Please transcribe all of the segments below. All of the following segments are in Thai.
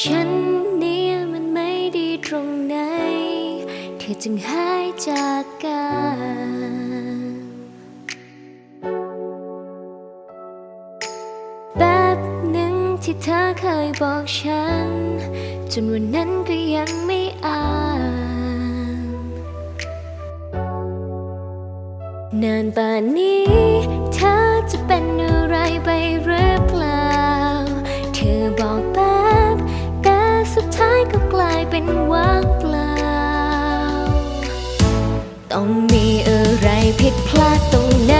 ฉันเนี่ยมันไม่ดีตรงไหน เธอจึงหายจากกันแป๊บหนึ่งที่เธอเคยบอกฉัน จนวันนั้นก็ยังไม่อ่านนานป่านนี้ เธอจะเป็นอะไรไปหรือ เป็นว่างเปล่า ต้องมีอะไรผิดพลาดตรงไหน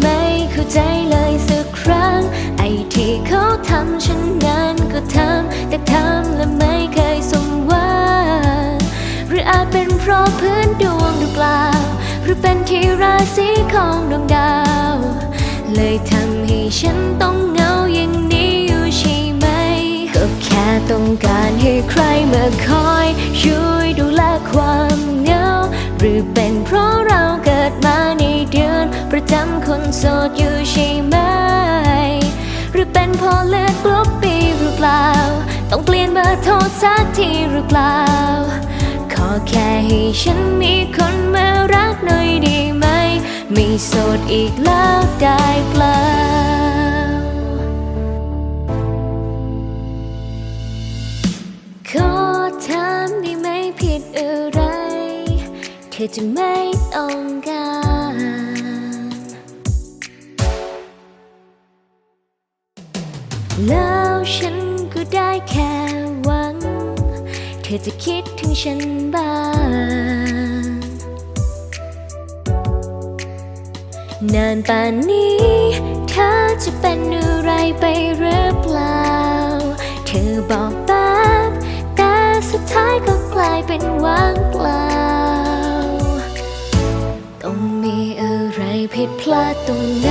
ไม่เข้าใจเลยสักครั้ง ไอ้ที่เขาทำฉันนั้นก็ทำ แต่ทำและไม่เคยสมหวังหรืออาจเป็นเพราะพื้นดวงหรือเปล่า หรือเป็นที่ราศีของดวงดาว เลยทำให้ฉันต้องเหงาอย่างนี้อยู่ใช่ไหม ก็แค่ต้องการ ให้ใครมาคอยช่วยดูแลความเหงา หรือเป็นเพราะเราเกิดมาในเดือนประจำคนโสดอยู่ใช่ไหม หรือเป็นเพราะเลือดกรุ๊ปปีหรือเปล่า ต้องเปลี่ยนเบอร์โทรสักทีหรือเปล่า ขอแค่ให้ฉันมีคนมารักหน่อยดีไหม ไม่โสดอีกแล้วได้เปล่า เธอจะไม่ต้องการแล้วฉันก็ได้แค่หวัง เธอจะคิดถึงฉันบ้างนานป่านนี้ เธอจะเป็นอะไรไปหรือเปล่า เธอบอกแป๊บแต่สุดท้ายก็กลายเป็นว่า ผิดพลาดตรงไหน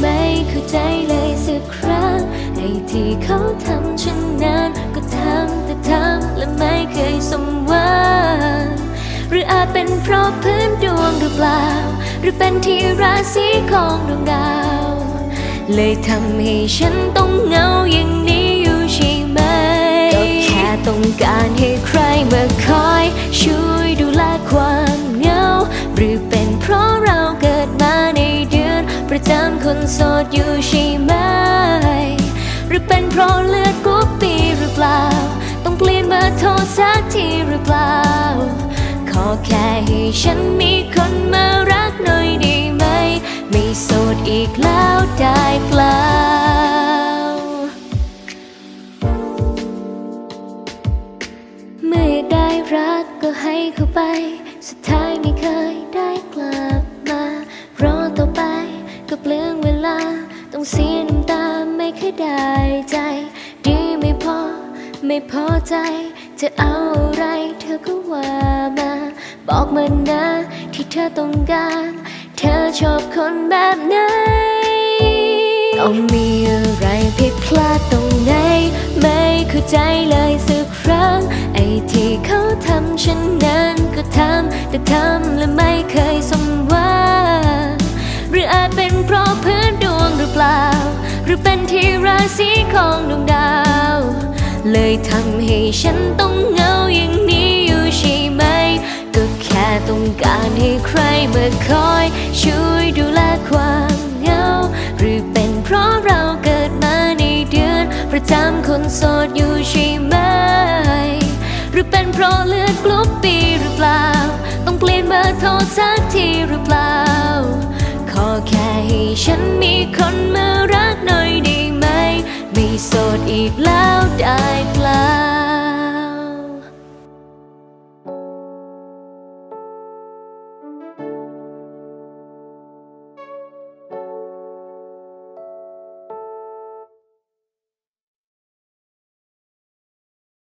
ไม่เข้าใจเลยสักครั้งไอ้ที่เขาทำฉันนั้นก็ทำแต่ทำและไม่เคยสมหวังหรืออาจเป็นเพราะพื้นดวงหรือเปล่า หรือเป็นที่ราศีของดวงดาว เลยทำให้ฉันต้องเหงาอย่างนี้อยู่ใช่ไหม ก็แค่ต้องการให้ใครมาคอย ช่วยดูแลความเหงา หรือเป็นเพราะเรา ประจำคนโสดอยู่ใช่ไหม หรือเป็นเพราะเลือดกรุ๊ปปีหรือเปล่า ต้องเปลี่ยนเบอร์โทรสักทีหรือเปล่า ขอแค่ให้ฉันมีคนมารักหน่อยดีไหม ไม่โสดอีกแล้วได้เปล่าเมื่อได้รักก็ให้เขาไป สุดท้ายไม่เคยได้ สียน้ำตาไม่เคยได้ใจ ดีไม่พอ ไม่พอใจ จะเอาอะไรเธอก็ว่ามา บอกมานะที่เธอต้องการ เธอชอบคนแบบไหนต้องมีอะไรผิดพลาดตรงไหน ไม่เข้าใจเลยสักครั้ง ไอ้ที่เขาทำฉันนั้นก็ทำแต่ทำและไม่เคยสมหวัง ที่ราศีของดวงดาว เลยทำให้ฉันต้องเหงาอย่างนี้อยู่ใช่ไหม ก็แค่ต้องการให้ใครมาคอย ช่วยดูแลความเหงา หรือเป็นเพราะเราเกิดมาในเดือน ประจำคนโสดอยู่ใช่ไหม หรือเป็นเพราะเลือดกรุ๊ปปีหรือเปล่า ต้องเปลี่ยนเบอร์โทรสักทีหรือเปล่า แค่ให้ฉันมีคนมารักหน่อยได้ไหม ไม่โสดอีกแล้วได้เปล่า